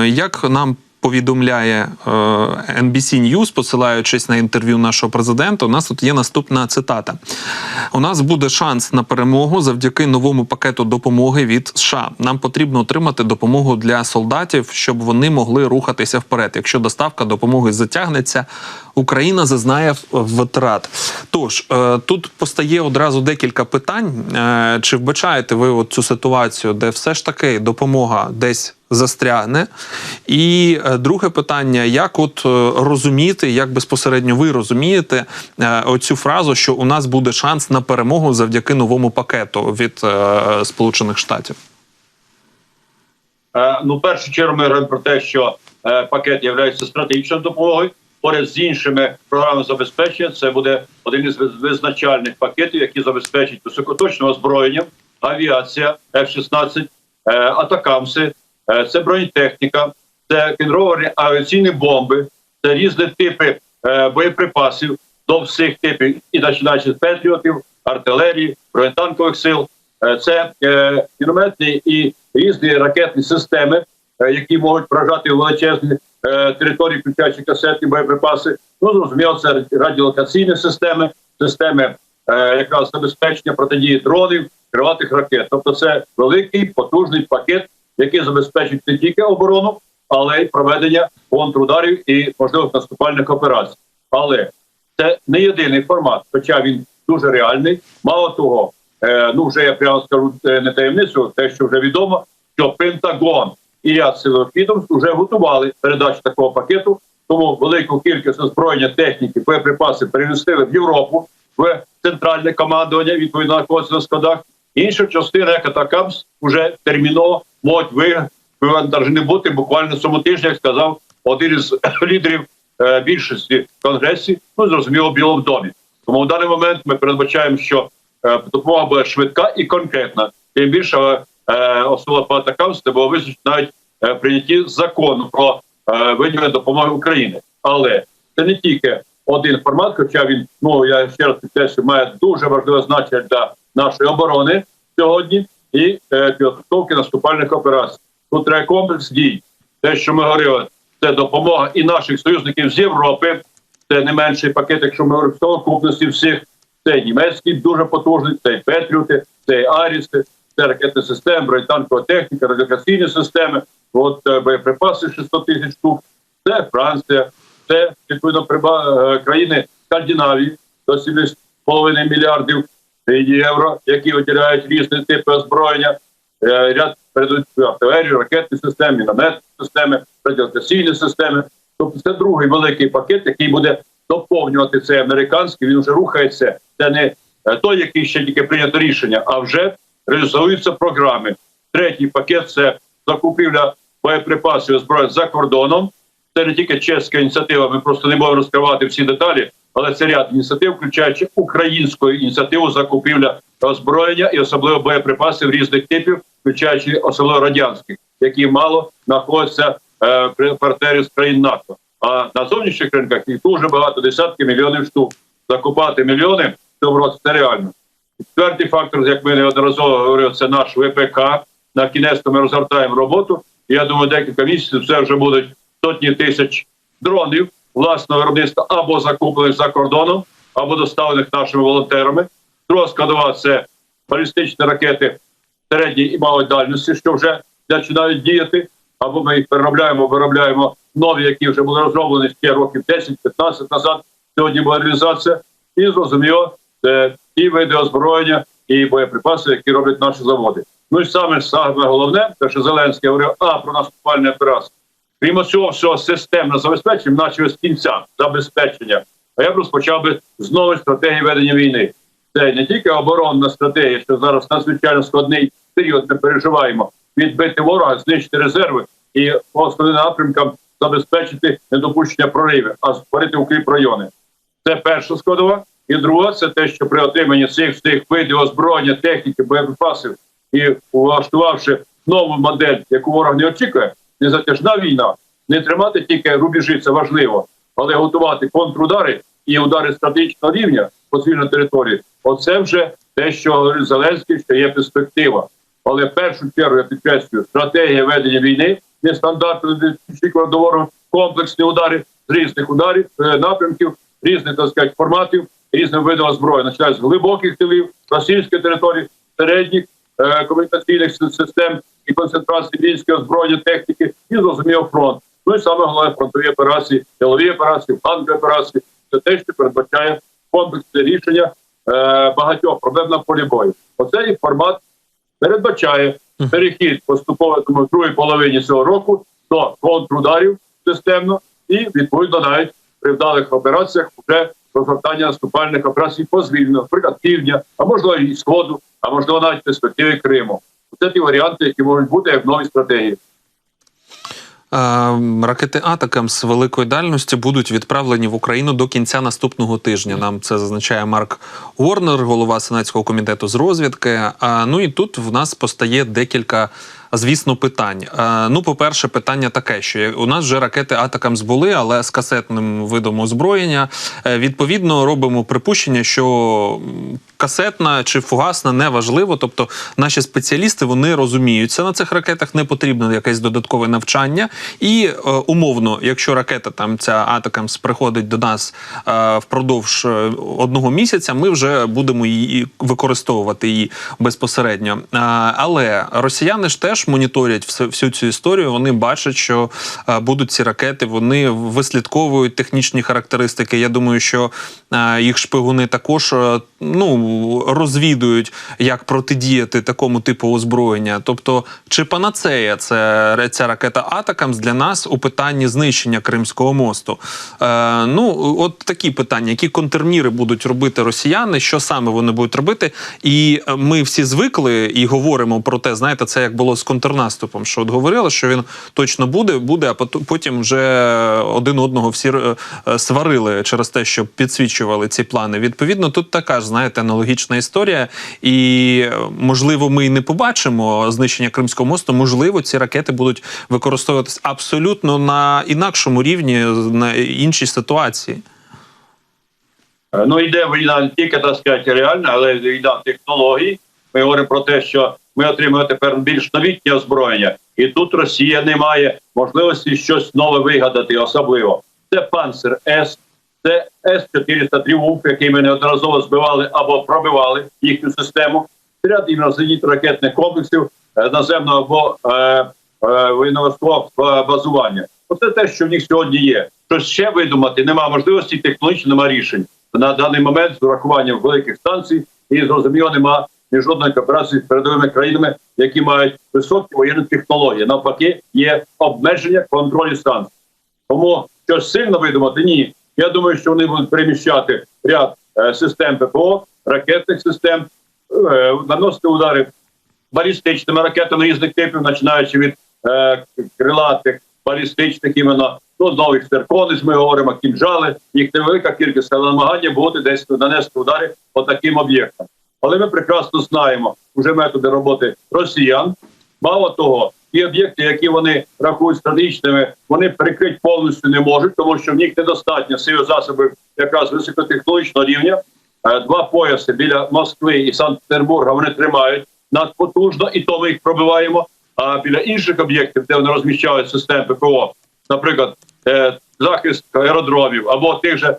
Е, Як нам повідомляє е, NBC News, посилаючись на інтерв'ю нашого президента, у нас тут є наступна цитата: у нас буде шанс на перемогу завдяки новому пакету допомоги від США. Нам потрібно отримати допомогу для солдатів, щоб вони могли рухатися вперед. Якщо доставка допомоги затягнеться, Україна зазнає втрат. Тож е, тут постає одразу декілька питань. Е, Чи вбачаєте ви цю ситуацію, де все ж таки допомога десь застрягне? І е, друге питання: як от розуміти, як безпосередньо ви розумієте оцю фразу, що у нас буде шанс на перемогу завдяки новому пакету від Сполучених Штатів? Ну, в першу чергу ми говоримо про те, що пакет є стратегічною допомогою. Поряд з іншими програмами забезпечення це буде один із визначальних пакетів, які забезпечать високоточне озброєння, авіація, F-16, е, атакамси, е, це бронетехніка, це кінровані авіаційні бомби, це різні типи е, боєприпасів до всіх типів, і починаючи з патріотів, артилерії, бронетанкових сил. Це мінометні і різні ракетні системи, які можуть вражати величезні е, території, включаючи касетні боєприпаси. Ну зрозуміло, це радіолокаційні системи, системи е, якраз забезпечення протидії дронів, криватих ракет. Тобто, це великий потужний пакет, який забезпечить не тільки оборону, але й проведення контрударів і можливих наступальних операцій. Але це не єдиний формат, хоча він дуже реальний. Мало того, е, ну вже я прямо скажу е, не таємницю, те, що вже відомо, що Пентагон і ряд силових відомств вже готували передачу такого пакету. Тому велику кількість озброєння техніки, боєприпаси перемістили в Європу в центральне командування відповідно знаходиться на складах. Інша частина, як Атакамс, вже терміново можуть ви вивантажені бути буквально цьому тижні, як сказав один із лідерів е, більшості конгресі, ну зрозуміло, в Білому домі. Тому в даний момент ми передбачаємо, що е, допомога буде швидка і конкретна. Тим більше особливо по атакамс, це було визначено навіть е, прийнятті закону про е, виділення допомоги України. Але це не тільки один формат, хоча він ну я ще раз підкреслю, має дуже важливе значення для нашої оборони сьогодні і е, підготовки наступальних операцій. Тут треба комплекс дій. Те, що ми говорили, це допомога і наших союзників з Європи. Це не менший пакет, якщо ми говоримо в совокупності всіх. Це німецький дуже потужний, це Петріоти, це Аріси, це ракетні системи, бронетанкова техніка, радіокаційні системи, от е, боєприпаси 600 тисяч штук. Це Франція, це відповідно е, країни Скандинавії до 7,5 мільярдів євро, які виділяють різні типи озброєння. Е, Ряд передають артилерію, ракетні системи, мінометні системи, радіолокаційні системи. Тобто це другий великий пакет, який буде доповнювати цей американський. Він вже рухається. Це не той, який ще тільки прийнято рішення, а вже реалізуються програми. Третій пакет це закупівля боєприпасів озброєнь за кордоном. Це не тільки чеська ініціатива. Ми просто не можемо розкривати всі деталі, але це ряд ініціатив, включаючи українську ініціативу закупівля озброєння і особливо боєприпасів різних типів, включаючи особливо радянських, які мало знаходяться е, при партнерів з країн НАТО. А на зовнішніх ринках їх дуже багато десятки мільйонів штук. Закупати мільйони в цьому році це реально. Четвертий фактор, як ми неодноразово говорили, це наш ВПК. На кінець ми розгортаємо роботу. Я думаю, декілька місяців це вже будуть сотні тисяч дронів власного виробництва або закуплених за кордоном, або доставлених нашими волонтерами. Друга складова це балістичні ракети середньої і малої дальності, що вже починають діяти, або ми їх переробляємо, виробляємо нові, які вже були розроблені ще років 10-15 назад. Сьогодні була реалізація, і зрозуміло, це ті види озброєння і боєприпаси, які роблять наші заводи. Ну і саме саме головне, те, що Зеленський говорив, а про наступальні операції. Крім цього, всього системно забезпечення, наче з кінця забезпечення. А я б розпочав би знову стратегії ведення війни. Це не тільки оборонна стратегія, що зараз надзвичайно складний період ми переживаємо. Відбити ворога, знищити резерви і по основним напрямкам забезпечити недопущення проривів, а створити укріп райони. Це перша складова. І друга це те, що при отриманні цих всіх видів озброєння, техніки, боєприпасів і влаштувавши нову модель, яку ворог не очікує, не затяжна війна, не тримати тільки рубежі, це важливо, але готувати контрудари і удари стратегічного рівня по цивільній території. Оце вже те, що говорить Зеленський, що є перспектива. Але в першу чергу я підкреслюю, стратегія ведення війни нестандартні договору, комплексні удари з різних ударів, е, напрямків, різних так сказати, форматів, різним видом зброї, починаючи з глибоких тилів, російської території, середніх е, комунікаційних систем і концентрації військової озброєння техніки, і зрозуміло фронт. Ну і саме головне фронтові операції, тилові операції, флангові операції. Це те, що передбачає комплексне рішення е, багатьох проблем на полі бою. Оцей формат передбачає перехід поступово тому, в другій половині цього року до контрударів системно і відповідно навіть при вдалих операціях вже розгортання наступальних операцій позвільно, наприклад, півдня, а можливо і сходу, а можливо навіть перспективи Криму. Це ті варіанти, які можуть бути як в новій стратегії. Ракети Атакам з великої дальності будуть відправлені в Україну до кінця наступного тижня. Нам це зазначає Марк Уорнер, голова Сенатського комітету з розвідки. А, Ну і тут в нас постає декілька. Звісно, питань. Ну, по-перше, питання таке, що у нас вже ракети атакам збули, але з касетним видом озброєння. Е, Відповідно, робимо припущення, що касетна чи фугасна неважливо. Тобто, наші спеціалісти вони розуміються на цих ракетах, не потрібно якесь додаткове навчання. І е, умовно, якщо ракета там ця Атакамс приходить до нас е, впродовж е, одного місяця, ми вже будемо її використовувати її безпосередньо. Е, але росіяни ж теж моніторять все- всю цю історію. Вони бачать, що е, будуть ці ракети, вони вислідковують технічні характеристики. Я думаю, що е, їх шпигуни також е, ну розвідують, як протидіяти такому типу озброєння. Тобто, чи панацея це ця ракета Атакамс для нас у питанні знищення Кримського мосту? Е, ну, от такі питання, які контрміри будуть робити росіяни, що саме вони будуть робити? І е, ми всі звикли і говоримо про те, знаєте, це як було з контрнаступом. Що от говорили, що він точно буде, буде, а пот- потім вже один одного всі е, е, сварили через те, що підсвічували ці плани. Відповідно, тут така ж знаєте аналогічна історія, і можливо, ми і не побачимо знищення Кримського мосту. Можливо, ці ракети будуть використовуватись абсолютно на інакшому рівні, на іншій ситуації. Е, Ну, йде війна не тільки так сказати реальна, але війна технологій. Ми говоримо про те, що ми отримуємо тепер більш новітнє озброєння, і тут Росія не має можливості щось нове вигадати, особливо. Це панцер С, це С-400 Тріумф, який ми неодноразово збивали або пробивали їхню систему. Ряд іноземних ракетних комплексів е, наземного або е, е, воєнного базування. Оце те, що в них сьогодні є. Щось ще видумати немає можливості, технологічно немає рішень на даний момент з урахуванням великих станцій і зрозуміло нема ні жодної кооперації з передовими країнами, які мають високі воєнні технології. Навпаки, є обмеження контролю станцій. Тому щось сильно видумати ні. Я думаю, що вони будуть переміщати ряд е, систем ППО, ракетних систем, е, наносити удари балістичними ракетами різних типів, починаючи від е, крилатих, балістичних іменно, ну, нових цирконець, ми говоримо, кінжали, їх невелика кількість, але намагання буде десь нанести удари по таким об'єктам. Але ми прекрасно знаємо вже методи роботи росіян. Мало того, ті об'єкти, які вони рахують стратегічними, вони прикрити повністю не можуть, тому що в них недостатньо сил засобів якраз високотехнологічного рівня. Е, Два пояси біля Москви і Санкт-Петербурга вони тримають надпотужно, і то ми їх пробиваємо. А біля інших об'єктів, де вони розміщають системи ППО, наприклад, е, захист аеродромів або тих же е,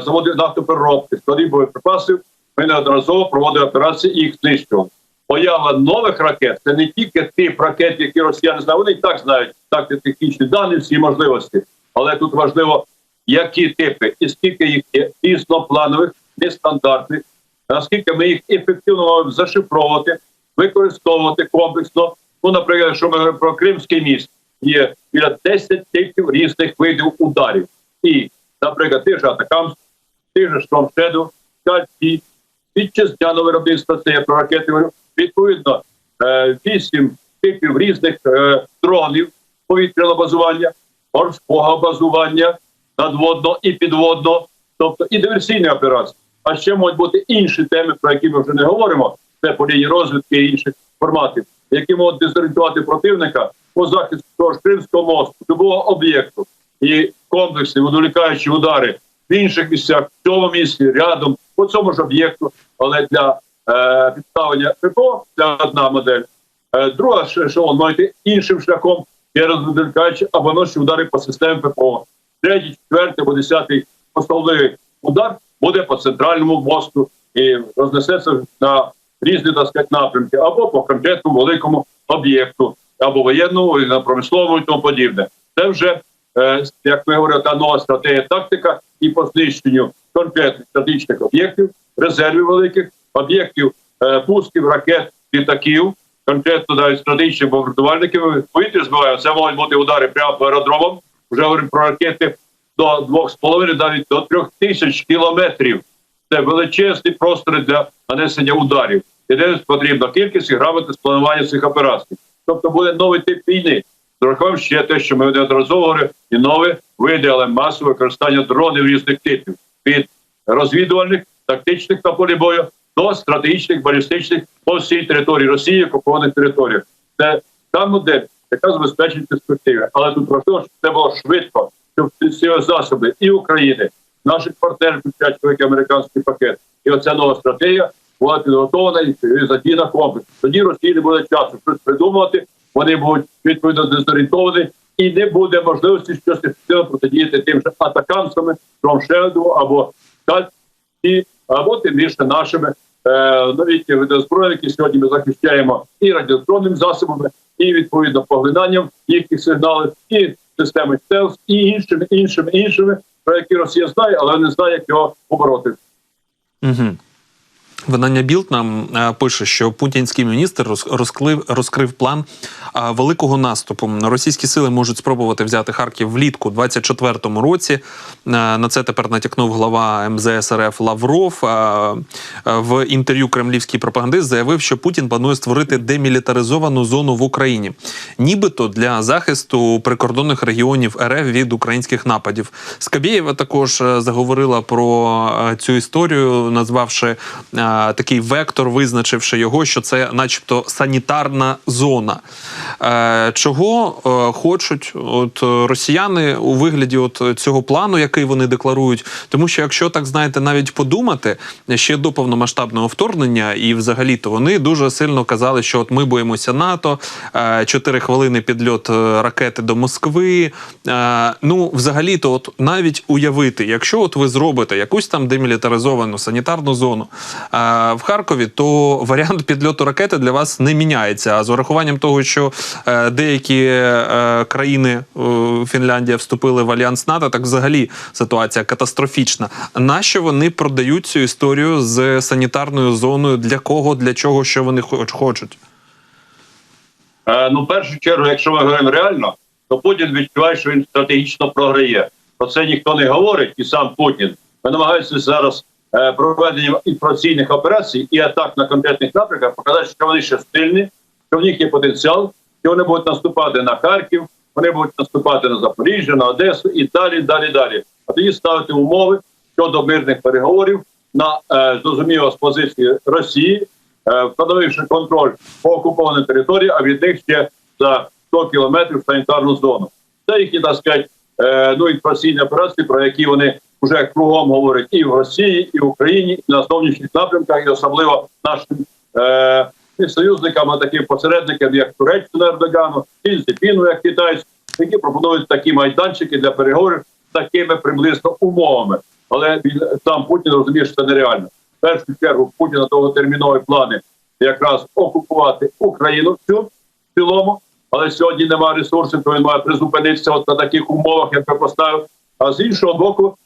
заводів нафтопереробки, складів боєприпасів, ми неодноразово проводили операції і їх знищували. Поява нових ракет це не тільки тип ракет, які росіяни знають. Вони і так знають так технічні дані, всі можливості. Але тут важливо, які типи і скільки їх є різнопланових, нестандартних, наскільки ми їх ефективно можемо зашифровувати, використовувати комплексно. Ну, наприклад, якщо ми говоримо про Кримський міст, є біля 10 типів різних видів ударів. І, наприклад, тих же Атакамс, тих же Штормшеду, Кальці, вітчизняне виробництво, це я про ракети говорю. Відповідно, е, вісім типів різних е, дронів повітряного базування, морського базування, надводного і підводного, тобто і диверсійні операції. А ще можуть бути інші теми, про які ми вже не говоримо. Це полінії розвідки і інших форматів, які можуть дезорієнтувати противника по захисту того ж Кримського мосту, любого об'єкту і комплексні відволікаючі удари в інших місцях, в цьому місці, рядом, по цьому ж об'єкту, але для підставлення ППО це одна модель. Е, друга ешелон має іншим шляхом ще раз або ноші удари по системі ППО. Третій, четвертий або десятий основний удар буде по центральному мосту і рознесеться на різні так сказати, напрямки, або по конкретному великому об'єкту, або воєнному, і на промисловому і тому подібне. Це вже, е, як ми говоримо, та нова стратегія тактика і по знищенню конкретних стратегічних об'єктів, резервів великих, об'єктів е, пусків, ракет, літаків, конкретно навіть стратегічних бомбардувальників. Повітря збиваємо. Це можуть бути удари прямо по аеродромам. Вже говоримо про ракети до 2,5, навіть до 3 тисяч кілометрів. Це величезні простори для нанесення ударів. І де потрібна кількість і грамотне спланування цих операцій. Тобто буде новий тип війни. Зрахуємо ще те, що ми неодноразово говорили, і нові види, але масове використання дронів різних типів від розвідувальних, тактичних на полі бою до стратегічних, балістичних по всій території Росії, окупованих територіях. Це та модель, яка забезпечить перспективи. Але тут важливо, щоб це було швидко, щоб ці засоби і України, наших партнерів включають великий американський пакет. І оця нова стратегія була підготовлена і задіяна комплекс. Тоді Росії не буде часу щось придумувати. Вони будуть відповідно дезорієнтовані, і не буде можливості щось ефективно протидіяти тим же атакамсами, Тромшеду або Кальт, або тим більше нашими е, види зброї, які сьогодні ми захищаємо і радіоелектронними засобами, і відповідно поглинанням їхніх сигналів, і системи стелс, і іншими, іншими, іншими, про які Росія знає, але не знає, як його побороти. Угу. Видання Білд нам е, пише, що путінський міністр роз- розклив, розкрив план е, великого наступу. Російські сили можуть спробувати взяти Харків влітку 24-му році. Е, на це тепер натякнув глава МЗС РФ Лавров. В інтерв'ю кремлівський пропагандист заявив, що Путін планує створити демілітаризовану зону в Україні, нібито для захисту прикордонних регіонів РФ від українських нападів. Скабєєва також заговорила про цю історію, назвавши е, такий вектор, визначивши його, що це, начебто, санітарна зона. Е, Чого е, хочуть от росіяни у вигляді от цього плану, який вони декларують? Тому що, якщо так знаєте, навіть подумати ще до повномасштабного вторгнення, і взагалі то вони дуже сильно казали, що от ми боїмося НАТО, е, 4 хвилини підльот ракети до Москви. Ну, взагалі, то от навіть уявити, якщо от ви зробите якусь там демілітаризовану санітарну зону в Харкові, то варіант підльоту ракети для вас не міняється. А з урахуванням того, що е, деякі е, країни е, Фінляндія вступили в альянс НАТО, так взагалі ситуація катастрофічна. Нащо вони продають цю історію з санітарною зоною? Для кого, для чого, що вони хочуть? Ну, в першу чергу, якщо ми говоримо реально, то Путін відчуває, що він стратегічно програє. Про це ніхто не говорить, і сам Путін. Ми намагаємося зараз проведенням інформаційних операцій і атак на конкретних напрямках показати, що вони ще сильні, що в них є потенціал, що вони будуть наступати на Харків, вони будуть наступати на Запоріжжя, на Одесу і далі, далі, далі. А тоді ставити умови щодо мирних переговорів на е, зрозуміло з позиції Росії, е, встановивши контроль по окупованій території, а від них ще за 100 кілометрів санітарну зону. Це їхні, так сказати, е, ну, інформаційні операції, про які вони вже кругом говорять і в Росії, і в Україні, і на зовнішніх напрямках, і особливо нашим е, союзникам, а таким посередникам, як Туреччина Ердогану, і Зіпіну, як китайську, які пропонують такі майданчики для переговорів з такими приблизно умовами. Але він сам Путін розуміє, що це нереально. В першу чергу Путіна довготермінові плани якраз окупувати Україну всю в цілому, але сьогодні немає ресурсів, то він має призупинитися от на таких умовах, як я поставив. А з іншого боку,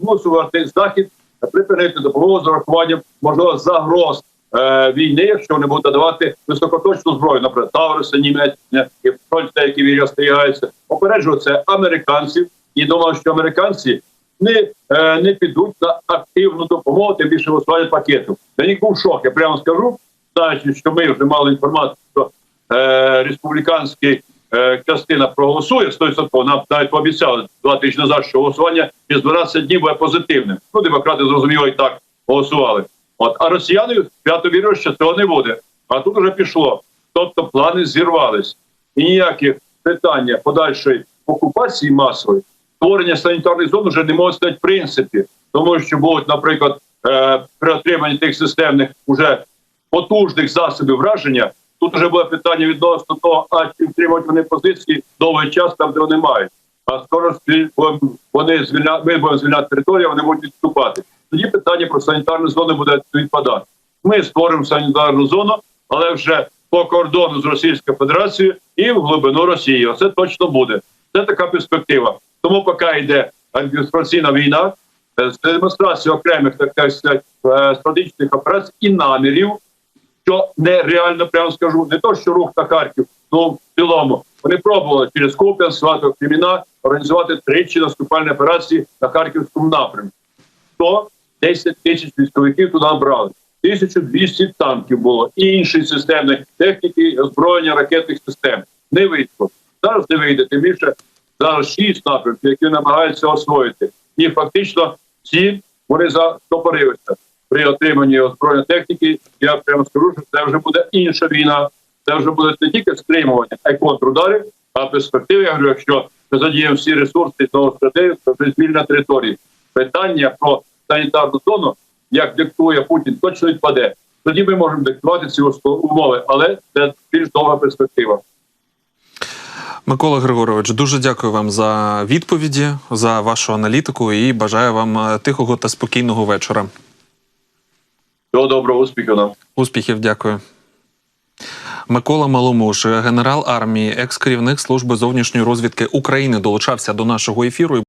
змусувати захід припинити допомогу з урахуванням можливо загроз е, війни, якщо вони будуть надавати високоточну зброю, наприклад, Тавриси, Німеччина, і фронт, які війні остерігаються. Це американців і думаю, що американці не, е, не підуть на активну допомогу, тим більше висування пакету. Для них був шок, я прямо скажу, знаючи, що ми вже мали інформацію, що е, республіканський е, частина проголосує 100%, нам навіть пообіцяли два тижні назад, що голосування через 12 днів буде позитивним. Ну, демократи зрозуміло і так голосували. От, а росіяни свято вірили, що цього не буде. А тут вже пішло. Тобто плани зірвались. І ніякі питання подальшої окупації масової, створення санітарних зон вже не можуть стати в принципі, тому що будуть, наприклад, е, при отриманні тих системних уже потужних засобів враження Тут вже буде питання відносно того, а чи втримують вони позиції довгий час там, де вони мають. А скоро вони звільняють, ми будемо звільняти територію, вони будуть відступати. Тоді питання про санітарну зону буде відпадати. Ми створимо санітарну зону, але вже по кордону з Російською Федерацією і в глибину Росії. Оце точно буде. Це така перспектива. Тому поки йде антиінформаційна війна, е, з демонстрацією окремих так сказати, е, стратегічних операцій і намірів, що нереально, прямо скажу, не то, що рух на Харків, ну в цілому. Вони пробували через Куп'янськ, Сваток, Креміна організувати тричі наступальні операції на Харківському напрямку. 110 тисяч військовиків туди набрали. 1200 танків було і іншої системної техніки, озброєння ракетних систем. Не вийшло. Зараз не вийде. Тим більше зараз шість напрямків, які намагаються освоїти. І фактично всі вони застопорилися при отриманні озброєння техніки. Я прямо скажу, що це вже буде інша війна. Це вже буде не тільки стримування, а й контрудари, а перспективи, я говорю, якщо ми задіємо всі ресурси того стратегію, то вже звільна території. Питання про санітарну зону, як диктує Путін, точно відпаде. Тоді ми можемо диктувати ці умови, але це більш довга перспектива. Микола Григорович, дуже дякую вам за відповіді, за вашу аналітику і бажаю вам е, тихого та спокійного вечора. Всього доброго успіху нам. Успіхів, дякую. Микола Маломуш, генерал армії, екс-керівник служби зовнішньої розвідки України, долучався до нашого ефіру.